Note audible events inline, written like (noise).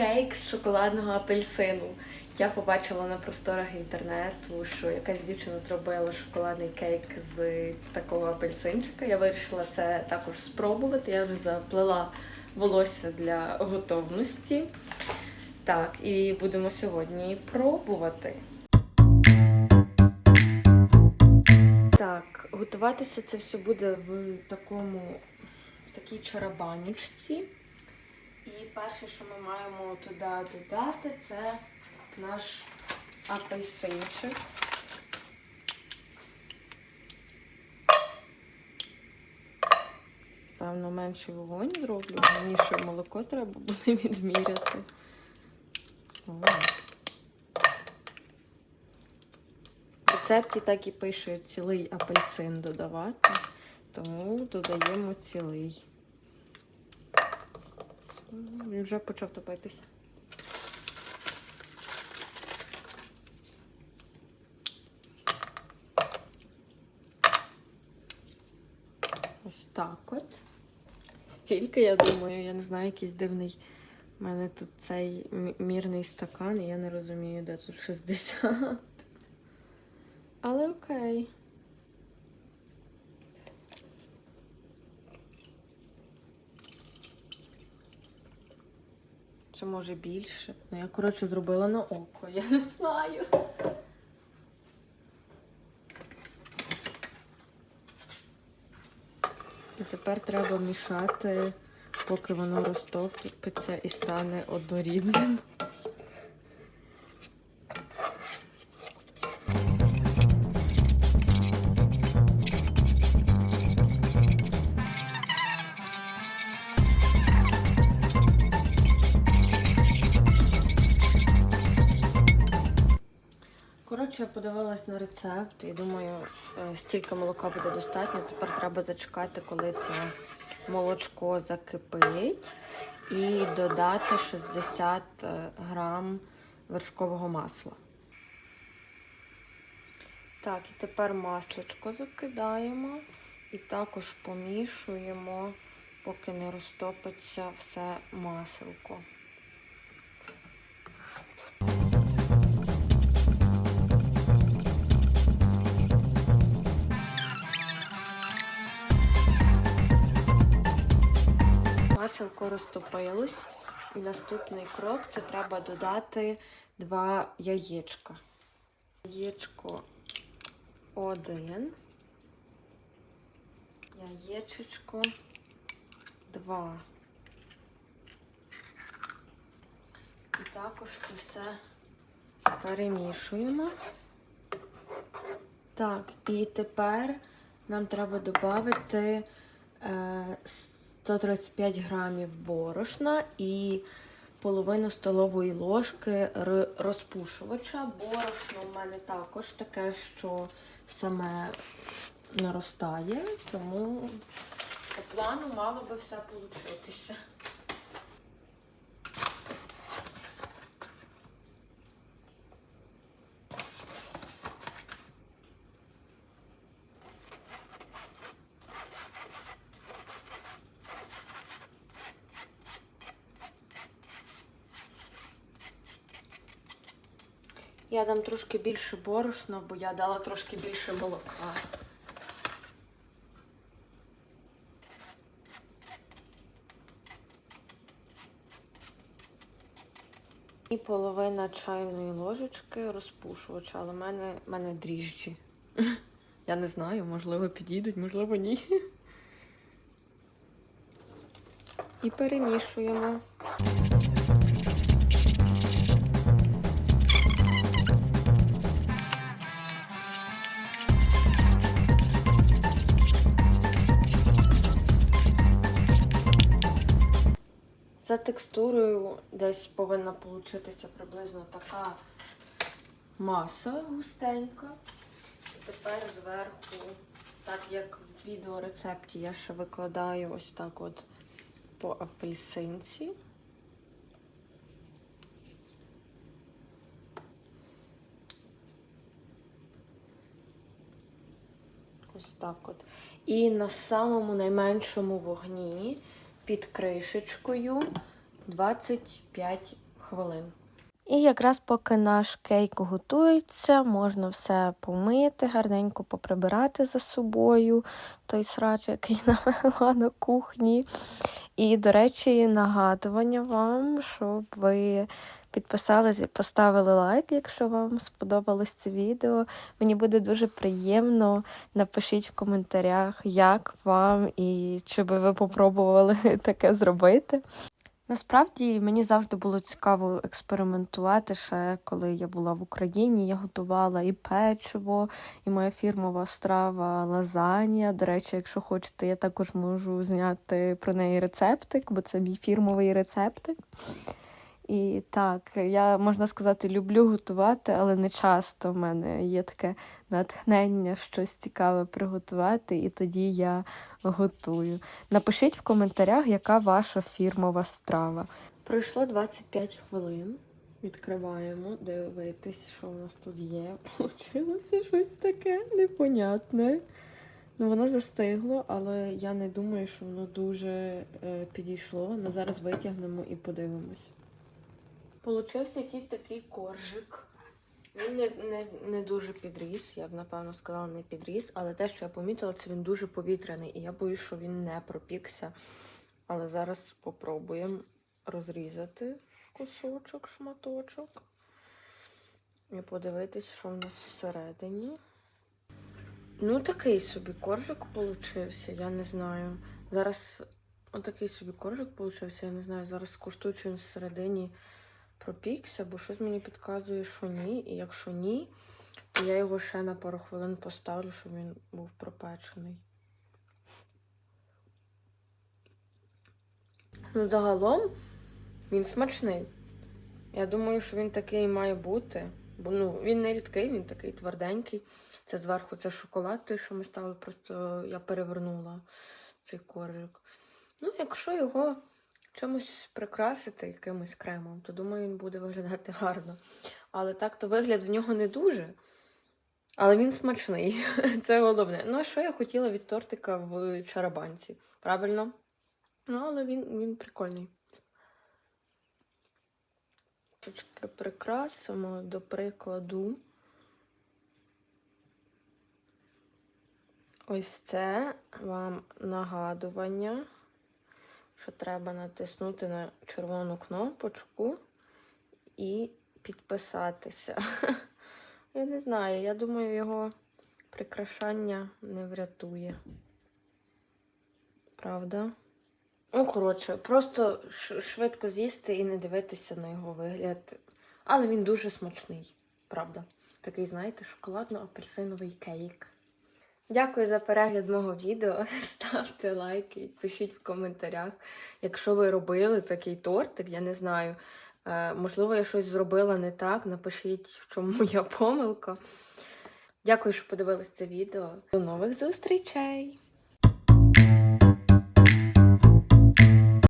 кейк з шоколадного апельсину. Я побачила на просторах інтернету, що якась дівчина зробила шоколадний кейк з такого апельсинчика. Я вирішила це також спробувати. Я вже заплела волосся для готовності. Так, і будемо сьогодні пробувати. Так, готуватися це все буде в такому в такій чарабанічці. І перше, що ми маємо туди додати, це наш апельсинчик. Певно, менший вогонь зроблю, мені ще молоко треба буде відміряти. О. В рецепті так і пише цілий апельсин додавати, тому додаємо цілий. Він вже почав топитися. Ось так от. Стільки, я думаю, я не знаю, якийсь дивний. У мене тут цей мірний стакан, і я не розумію, де тут 60. Але окей. Чи може більше? Ну, я, коротше, зробила на око, я не знаю. І тепер треба мішати, поки воно розтопиться і стане однорідним. Подивилась на рецепт і думаю, е, стільки молока буде достатньо. Тепер треба зачекати, коли це молочко закипить, і додати 60 е, грам вершкового масла. Так, і тепер масличко закидаємо і також помішуємо, поки не розтопиться все маселко. Розтопилось. І наступний крок це треба додати два яєчка. Яєчко один. Яєчечко два. І також це все перемішуємо. Так, і тепер нам треба додати е, 135 грамів борошна і половину столової ложки розпушувача. Борошно в мене також таке, що саме наростає, тому по плану мало би все получитися. Я дам трошки більше борошна, бо я дала трошки більше молока. І половина чайної ложечки розпушувача, але в мене, мене дріжджі. (laughs) Я не знаю, можливо, підійдуть, можливо, ні. І перемішуємо. За текстурою десь повинна получитися приблизно така маса густенька. І тепер зверху, так як в відеорецепті я ще викладаю ось так от по апельсинці. Ось так от. І на самому найменшому вогні під кришечкою 25 хвилин. І якраз поки наш кейк готується, можна все помити, гарненько поприбирати за собою той срач, який (laughs) навела на кухні. І, до речі, нагадування вам, щоб ви підписались і поставили лайк, якщо вам сподобалось це відео. Мені буде дуже приємно. Напишіть в коментарях, як вам і чи би ви попробували (laughs) таке зробити. Насправді мені завжди було цікаво експериментувати. Ще коли я була в Україні, я готувала і печиво, і моя фірмова страва лазанія. До речі, якщо хочете, я також можу зняти про неї рецептик, бо це мій фірмовий рецептик. І так, я можна сказати, люблю готувати, але не часто в мене є таке натхнення щось цікаве приготувати, і тоді я готую. Напишіть в коментарях, яка ваша фірмова страва. Пройшло 25 хвилин. Відкриваємо, дивитись, що у нас тут є. (laughs) Получилося щось таке непонятне. Ну, воно застигло, але я не думаю, що воно дуже е, підійшло. Ну, зараз витягнемо і подивимось. Получився якийсь такий коржик. Він не, не, не дуже підріс, я б напевно сказала, не підріс, але те, що я помітила, це він дуже повітряний, і я боюсь, що він не пропікся. Але зараз спробуємо розрізати кусочок, шматочок. І подивитись, що в нас всередині. Ну, такий собі коржик получився, я не знаю. Зараз отакий собі коржик получився, я не знаю. Зараз скуштую, чи він всередині пропікся, бо щось мені підказує, що ні. І якщо ні, то я його ще на пару хвилин поставлю, щоб він був пропечений. Ну, загалом він смачний. Я думаю, що він такий має бути. Бо ну, він не рідкий, він такий тверденький. Це зверху це шоколад, той, що ми ставили, просто я перевернула цей коржик. Ну, якщо його чимось прикрасити якимось кремом, то думаю, він буде виглядати гарно. Але так то вигляд в нього не дуже. Але він смачний. (laughs) Це головне. Ну, а що я хотіла від тортика в чарабанці? Правильно? Ну, але він, він прикольний. Трошки прикрасимо, до прикладу. Ось це вам нагадування, що треба натиснути на червону кнопочку і підписатися. (laughs) Я не знаю, я думаю, його прикрашання не врятує. Правда? Ну, коротше, просто швидко з'їсти і не дивитися на його вигляд. Але він дуже смачний, правда. Такий, знаєте, шоколадно-апельсиновий кейк. Дякую за перегляд мого відео. (laughs) Ставте лайки, пишіть в коментарях. Якщо ви робили такий тортик, я не знаю. Е, можливо, я щось зробила не так. Напишіть, в чому моя помилка. Дякую, що подивились це відео. До нових зустрічей!